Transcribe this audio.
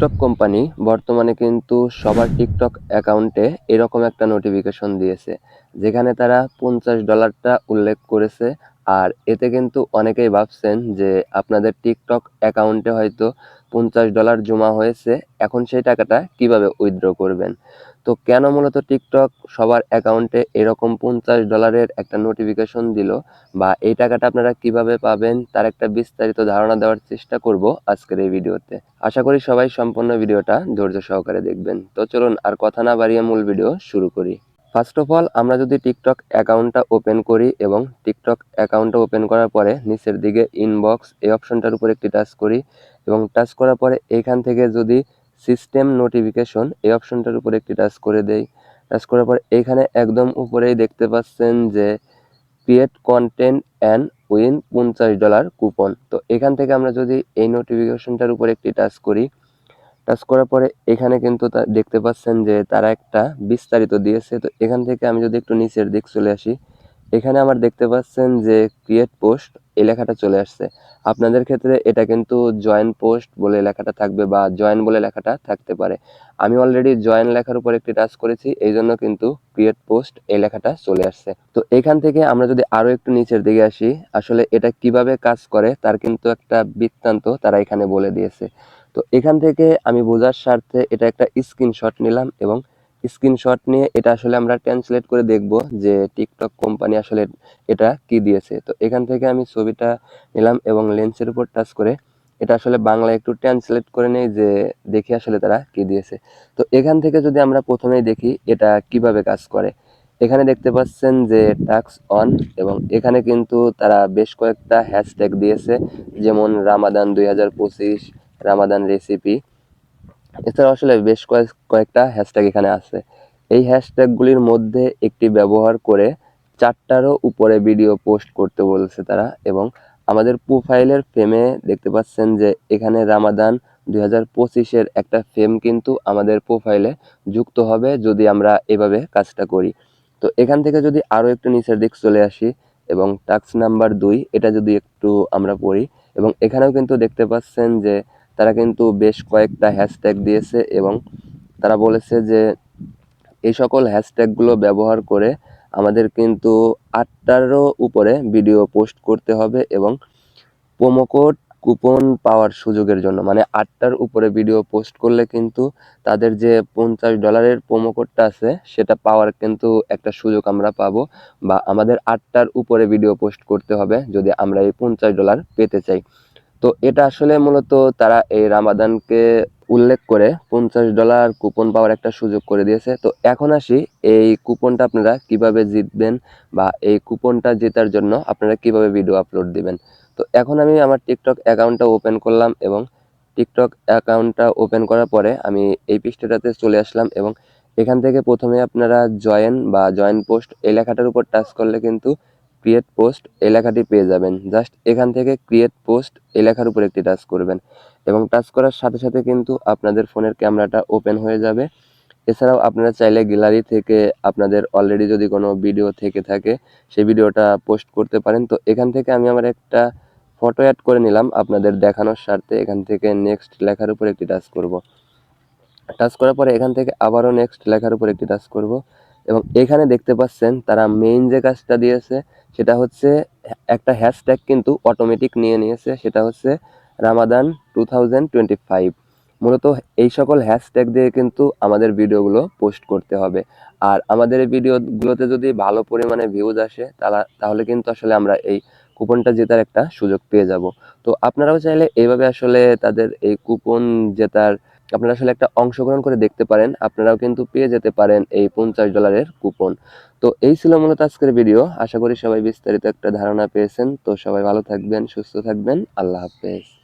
TikTok company বর্তমানে কিন্তু সবার টিকটক অ্যাকাউন্টে এরকম একটা নোটিফিকেশন দিয়েছে, যেখানে তারা পঞ্চাশ ডলারটা উল্লেখ করেছে। আর এতে কিন্তু অনেকেই ভাবছেন যে আপনাদের টিকটক অ্যাকাউন্টে হয়তো পঞ্চাশ ডলার জমা হয়েছে, এখন সেই টাকাটা কীভাবে উইথড্র করবেন? তো কেন মূলত টিকটক সবার অ্যাকাউন্টে এরকম পঞ্চাশ ডলারের একটা নোটিফিকেশন দিল বা এই টাকাটা আপনারা কীভাবে পাবেন তার একটা বিস্তারিত ধারণা দেওয়ার চেষ্টা করব আজকের এই ভিডিওতে। আশা করি সবাই সম্পূর্ণ ভিডিওটা ধৈর্য সহকারে দেখবেন। তো চলুন আর কথা না বাড়িয়ে মূল ভিডিও শুরু করি। ফার্স্ট অফ অল আমরা যদি টিকটক অ্যাকাউন্টটা ওপেন করি এবং টিকটক অ্যাকাউন্টটা ওপেন করার পরে নিচের দিকে ইনবক্স এই অপশনটার উপর একটি টাচ করি এবং টাচ করার পরে এইখান থেকে যদি সিস্টেম নোটিফিকেশন এই অপশনটার উপর একটি টাচ করে দেই। টাচ করার পর এইখানে একদম উপরেই দেখতে পাচ্ছেন যে ক্রিয়েট কন্টেন্ট অ্যান্ড উইন পঞ্চাশ ডলার কুপন তো এখান থেকে আমরা যদি এই নোটিফিকেশনটার উপর একটি টাচ করি টাচ করার পরে এখানে কিন্তু দেখতে পাচ্ছেন যে তারা একটা বিস্তারিত দিয়েছে। তো এখান থেকে আমি যদি একটু নিচের দিক চলে আসি, এখানে আমার দেখতে পাচ্ছেন যে ক্রিয়েট পোস্ট এই লেখাটা চলে আসছে। আপনাদের ক্ষেত্রে এটা কিন্তু জয়েন পোস্ট বলে লেখাটা থাকবে বা জয়েন বলে লেখাটা থাকতে পারে। আমি অলরেডি জয়েন লেখার উপর একটি টাচ করেছি এই জন্য কিন্তু ক্রিয়েট পোস্ট এই লেখাটা চলে আসছে। তো এখান থেকে আমরা যদি আরও একটু নিচের দিকে আসি, আসলে এটা কীভাবে কাজ করে তার কিন্তু একটা বৃত্তান্ত তারা এখানে বলে দিয়েছে। তো এখান থেকে আমি বোঝার স্বার্থে এটা একটা স্ক্রিনশট নিলাম এবং স্ক্রিনশট নিয়ে এটা আসলে আমরা ট্রান্সলেট করে দেখব যে টিকটক কোম্পানি আসলে এটা কি দিয়েছে। তো এখান থেকে আমি ছবিটা নিলাম এবং লেন্সের উপর টাচ করে এটা আসলে বাংলা একটু ট্রান্সলেট করে নেই যে দেখি আসলে তারা কি দিয়েছে। তো এখান থেকে যদি আমরা প্রথমেই দেখি এটা কীভাবে কাজ করে। এখানে দেখতে পাচ্ছেন যে টাক্স অন এবং এখানে কিন্তু তারা বেশ কয়েকটা হ্যাশট্যাগ দিয়েছে। যেমন রামাদান দুই হাজার পঁচিশ রামাদান রেসিপি এছাড়া আসলে বেশ কয়েক, কয়েকটা হ্যাশট্যাগ এখানে আছে। এই হ্যাশট্যাগুলির মধ্যে একটি ব্যবহার করে চারটারও উপরে ভিডিও পোস্ট করতে বলেছে তারা এবং আমাদের প্রোফাইলের ফেমে দেখতে পাচ্ছেন যে এখানে রামাদান দুই হাজার পঁচিশের একটা ফেম কিন্তু আমাদের প্রোফাইলে যুক্ত হবে যদি আমরা এভাবে কাজটা করি। তো এখান থেকে যদি আরও একটু নিচের দিক চলে আসি এবং টাস্ক নাম্বার দুই, এটা যদি একটু আমরা পড়ি এবং এখানেও কিন্তু দেখতে পাচ্ছেন যে তারা কিন্তু বেশ কয়েকটা হ্যাশট্যাগ দিয়েছে এবং তারা বলেছে যে এই সকল হ্যাশট্যাগুলো ব্যবহার করে আমাদের কিন্তু আটটারও উপরে ভিডিও পোস্ট করতে হবে এবং প্রোমোকোড কুপন পাওয়ার সুযোগের জন্য মানে আটটার উপরে ভিডিও পোস্ট করলে কিন্তু তাদের যে পঞ্চাশ ডলারের প্রোমোকোডটা আছে, সেটা পাওয়ার কিন্তু একটা সুযোগ আমরা পাবো বা আমাদের আটটার উপরে ভিডিও পোস্ট করতে হবে যদি আমরা এই পঞ্চাশ ডলার পেতে চাই। তো এটা আসলে মূলত তারা এই রামাদানকে উল্লেখ করে পঞ্চাশ ডলার কুপন পাওয়ার একটা সুযোগ করে দিয়েছে। তো এখন আসি এই কুপনটা আপনারা কীভাবে জিতবেন বা এই কুপনটা জেতার জন্য আপনারা কীভাবে ভিডিও আপলোড দিবেন। তো এখন আমি আমার টিকটক অ্যাকাউন্টটা ওপেন করলাম এবং টিকটক অ্যাকাউন্টটা ওপেন করার পরে আমি এই পৃষ্ঠাটাতে চলে আসলাম এবং এখান থেকে প্রথমে আপনারা জয়েন বা জয়েন পোস্ট এই লেখাটার উপর টাচ করলে কিন্তু ক্রিয়েট পোস্ট এই লেখাটি পেয়ে যাবেন। জাস্ট এখান থেকে ক্রিয়েট পোস্ট এই লেখার উপর একটি টাচ করবেন এবং টাচ করার সাথে সাথে কিন্তু আপনাদের ফোনের ক্যামেরাটা ওপেন হয়ে যাবে। এছাড়াও আপনারা চাইলে গ্যালারি থেকে আপনাদের অলরেডি যদি কোনো ভিডিও থেকে থাকে, সেই ভিডিওটা পোস্ট করতে পারেন। তো এখান থেকে আমি আমার একটা ফটো অ্যাড করে নিলাম আপনাদের দেখানোর স্বার্থে। এখান থেকে নেক্সট লেখার উপর একটি টাচ করব। টাচ করার পরে এখান থেকে আবারও নেক্সট লেখার উপর একটি টাচ করব। এবং এখানে দেখতে পাচ্ছেন তারা মেইন যে কাজটা দিয়েছে, সেটা হচ্ছে একটা হ্যাশট্যাগ কিন্তু অটোমেটিক নিয়ে নিয়েছে, সেটা হচ্ছে Ramadan two thousand twenty five মূলত এই সকল হ্যাশট্যাগ দিয়ে কিন্তু আমাদের ভিডিওগুলো পোস্ট করতে হবে। আর আমাদের এই ভিডিওগুলোতে যদি ভালো পরিমাণে ভিউজ আসে তাহলে তাহলে কিন্তু আসলে আমরা এই কুপনটা জেতার একটা সুযোগ পেয়ে যাব। তো আপনারাও চাইলে এইভাবে আসলে তাদের এই কুপন জেতার আপনারা আসলে একটা অংশগ্রহণ করে দেখতে পারেন। আপনারাও কিন্তু পেয়ে যেতে পারেন এই পঞ্চাশ ডলারের কুপন। তো এই ছিল মূলত আজকের ভিডিও। আশা করি সবাই বিস্তারিত একটা ধারণা পেয়েছেন। তো সবাই ভালো থাকবেন, সুস্থ থাকবেন। আল্লাহ হাফেজ।